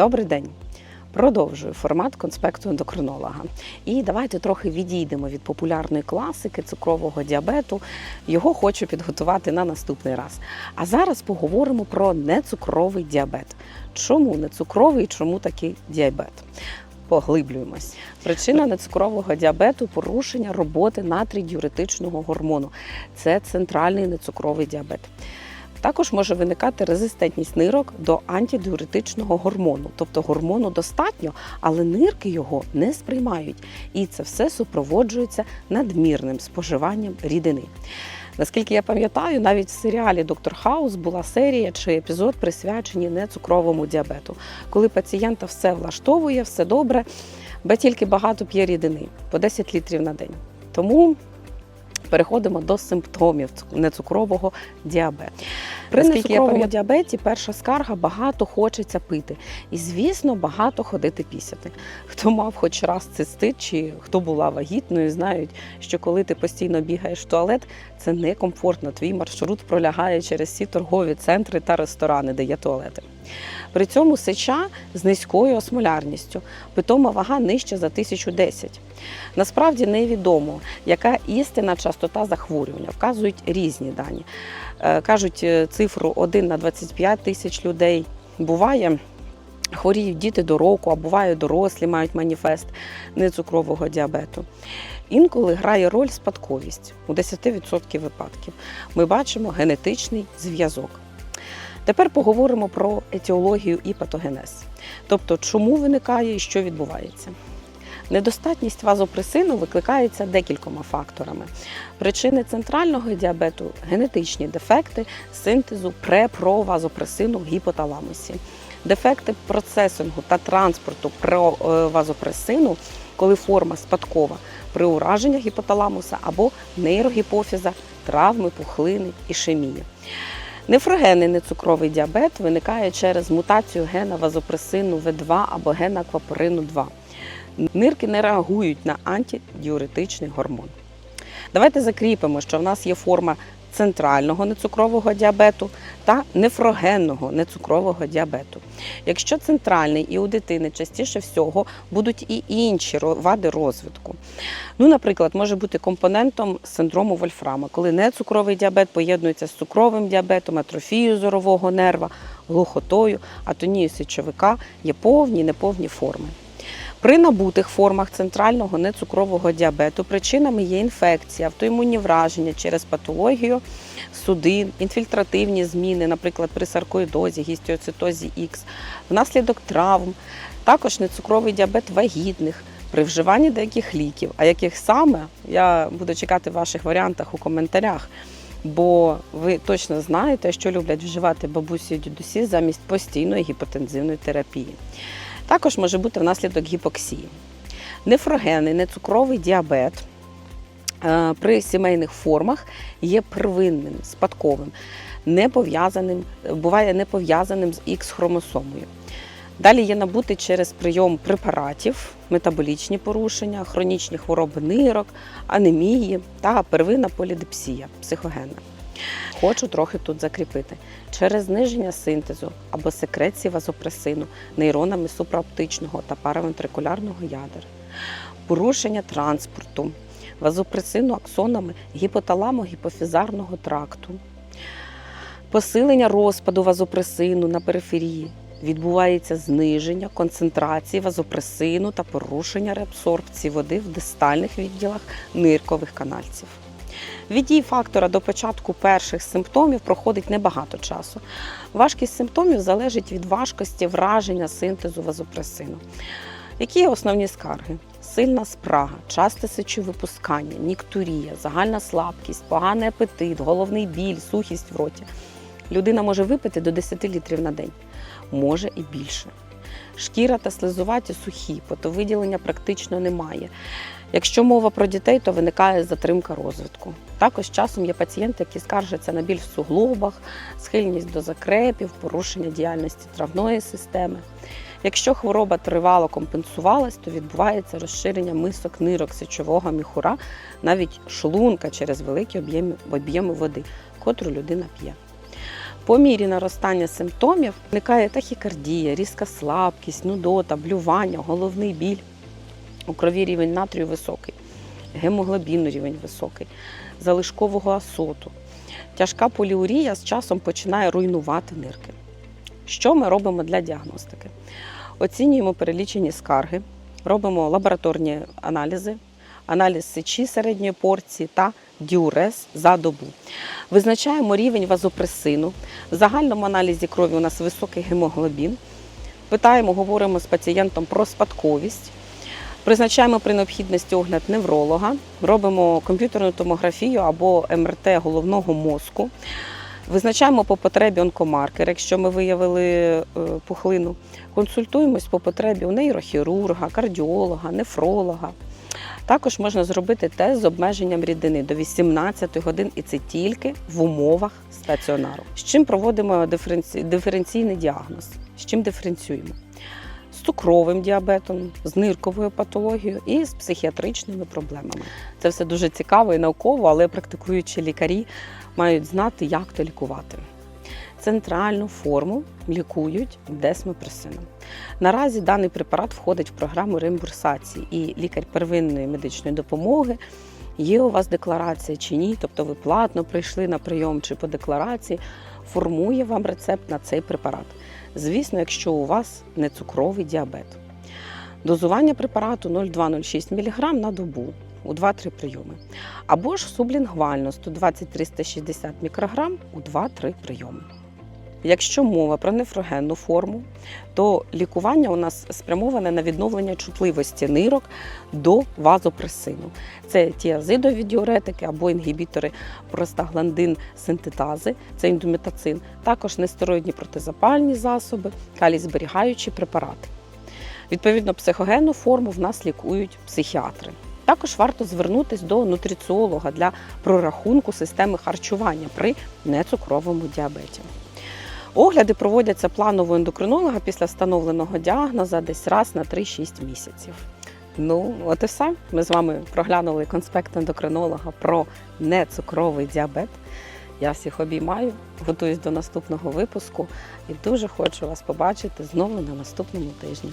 Добрий день. Продовжую формат конспекту ендокринолога. І давайте трохи відійдемо від популярної класики цукрового діабету. Його хочу підготувати на наступний раз. А зараз поговоримо про нецукровий діабет. Чому нецукровий і чому такий діабет? Поглиблюємось. Причина нецукрового діабету порушення роботи натрій-діуретичного гормону. Це центральний нецукровий діабет. Також може виникати резистентність нирок до антидіуретичного гормону, тобто гормону достатньо, але нирки його не сприймають. І це все супроводжується надмірним споживанням рідини. Наскільки я пам'ятаю, навіть в серіалі Доктор Хаус була серія чи епізод присвячені нецукровому діабету, коли пацієнта все влаштовує, все добре, бо тільки багато п'є рідини по 10 літрів на день. Тому переходимо до симптомів нецукрового діабету. При нецукровому діабеті перша скарга багато хочеться пити. І, звісно, багато ходити пісяти. Хто мав хоч раз цистит, чи хто була вагітною, знають, що коли ти постійно бігаєш в туалет, це некомфортно. Твій маршрут пролягає через всі торгові центри та ресторани, де є туалети. При цьому сеча з низькою осмолярністю, питома вага нижче за 1010. Насправді невідомо, яка істинна частота захворювання. Вказують різні дані. Е, Кажуть е, цифру 1 на 25 тисяч людей. Буває. Хворіють діти до року, а буває дорослі мають маніфест нецукрового діабету. Інколи грає роль спадковість у 10% випадків. Ми бачимо генетичний зв'язок. Тепер поговоримо про етіологію і патогенез, тобто чому виникає і що відбувається. Недостатність вазопресину викликається декількома факторами. Причини центрального діабету генетичні дефекти синтезу препровазопресину в гіпоталамусі, дефекти процесингу та транспорту провазопресину, коли форма спадкова при ураженнях гіпоталамуса або нейрогіпофіза, травми, пухлини, ішемії. Нефрогенний нецукровий діабет виникає через мутацію гена вазопресину В2 або гена аквапорину 2. Нирки не реагують на антидіуретичний гормон. Давайте закріпимо, що в нас є форма центрального нецукрового діабету та нефрогенного нецукрового діабету. Якщо центральний і у дитини частіше всього будуть і інші вади розвитку. Ну, наприклад, може бути компонентом синдрому Вольфрама, коли нецукровий діабет поєднується з цукровим діабетом, атрофією зорового нерва, глухотою, атонією сечовика, є повні неповні форми. При набутих формах центрального нецукрового діабету причинами є інфекція, автоімунні враження через патологію судин, інфільтративні зміни, наприклад, при саркоїдозі, гістіоцитозі Х, внаслідок травм, також нецукровий діабет вагітних. При вживанні деяких ліків, а яких саме я буду чекати в ваших варіантах у коментарях, бо ви точно знаєте, що люблять вживати бабусі і дідусі замість постійної гіпотензивної терапії. Також може бути внаслідок гіпоксії. Нефрогенний, нецукровий діабет е, при сімейних формах є первинним, спадковим, не пов'язаним, буває не пов'язаним з Х-хромосомою. Далі є набути через прийом препаратів, метаболічні порушення, хронічні хвороби нирок, анемії та первинна полідипсія психогенна. Хочу трохи тут закріпити. Через зниження синтезу або секреції вазопресину нейронами супраоптичного та паравентрикулярного ядер, порушення транспорту, вазопресину аксонами гіпоталамо-гіпофізарного тракту, посилення розпаду вазопресину на периферії, відбувається зниження концентрації вазопресину та порушення реабсорбції води в дистальних відділах ниркових канальців. Від дії фактора до початку перших симптомів проходить небагато часу. Важкість симптомів залежить від важкості враження синтезу вазопресину. Які є основні скарги? Сильна спрага, часте сечовипускання, ніктурія, загальна слабкість, поганий апетит, головний біль, сухість в роті. Людина може випити до 10 літрів на день, може і більше. Шкіра та слизуваті сухі, потовиділення практично немає. Якщо мова про дітей, то виникає затримка розвитку. Також часом є пацієнти, які скаржаться на біль в суглобах, схильність до закрепів, порушення діяльності травної системи. Якщо хвороба тривало компенсувалась, то відбувається розширення мисок нирок сечового міхура, навіть шлунка через великі об'єми води, котру людина п'є. По мірі наростання симптомів виникає тахікардія, різка слабкість, нудота, блювання, головний біль. У крові рівень натрію високий, гемоглобіну рівень високий, залишкового асоту. Тяжка поліурія з часом починає руйнувати нирки. Що ми робимо для діагностики? Оцінюємо перелічені скарги, робимо лабораторні аналізи, аналіз сечі середньої порції та діурез за добу. Визначаємо рівень вазопресину. В загальному аналізі крові у нас високий гемоглобін. Питаємо, говоримо з пацієнтом про спадковість. Призначаємо при необхідності огляд невролога, робимо комп'ютерну томографію або МРТ головного мозку. Визначаємо по потребі онкомаркер, якщо ми виявили е, пухлину. Консультуємось по потребі у нейрохірурга, кардіолога, нефролога. Також можна зробити тест з обмеженням рідини до 18 годин, і це тільки в умовах стаціонару. З чим проводимо диференці- диференційний діагноз? З чим диференціюємо? З цукровим діабетом, з нирковою патологією і з психіатричними проблемами. Це все дуже цікаво і науково, але практикуючі лікарі мають знати, як то лікувати. Центральну форму лікують десмопресином. Наразі даний препарат входить в програму реімбурсації, і лікар первинної медичної допомоги є у вас декларація чи ні, тобто ви платно прийшли на прийом чи по декларації, формує вам рецепт на цей препарат. Звісно, якщо у вас не цукровий діабет. Дозування препарату 0,2-0,6 мг на добу у 2-3 прийоми. Або ж сублінгвально 120-360 мікрограм у 2-3 прийоми. Якщо мова про нефрогенну форму, то лікування у нас спрямоване на відновлення чутливості нирок до вазопресину. Це тіазидові діуретики або інгібітори простагландин синтетази, це індомітацин, також нестероїдні протизапальні засоби, калій-зберігаючі препарати. Відповідно, психогенну форму в нас лікують психіатри. Також варто звернутися до нутриціолога для прорахунку системи харчування при нецукровому діабеті. Огляди проводяться планово ендокринолога після встановленого діагноза десь раз на 3-6 місяців. Ну, от і все. Ми з вами проглянули конспект ендокринолога про нецукровий діабет. Я всіх обіймаю, готуюсь до наступного випуску і дуже хочу вас побачити знову на наступному тижні.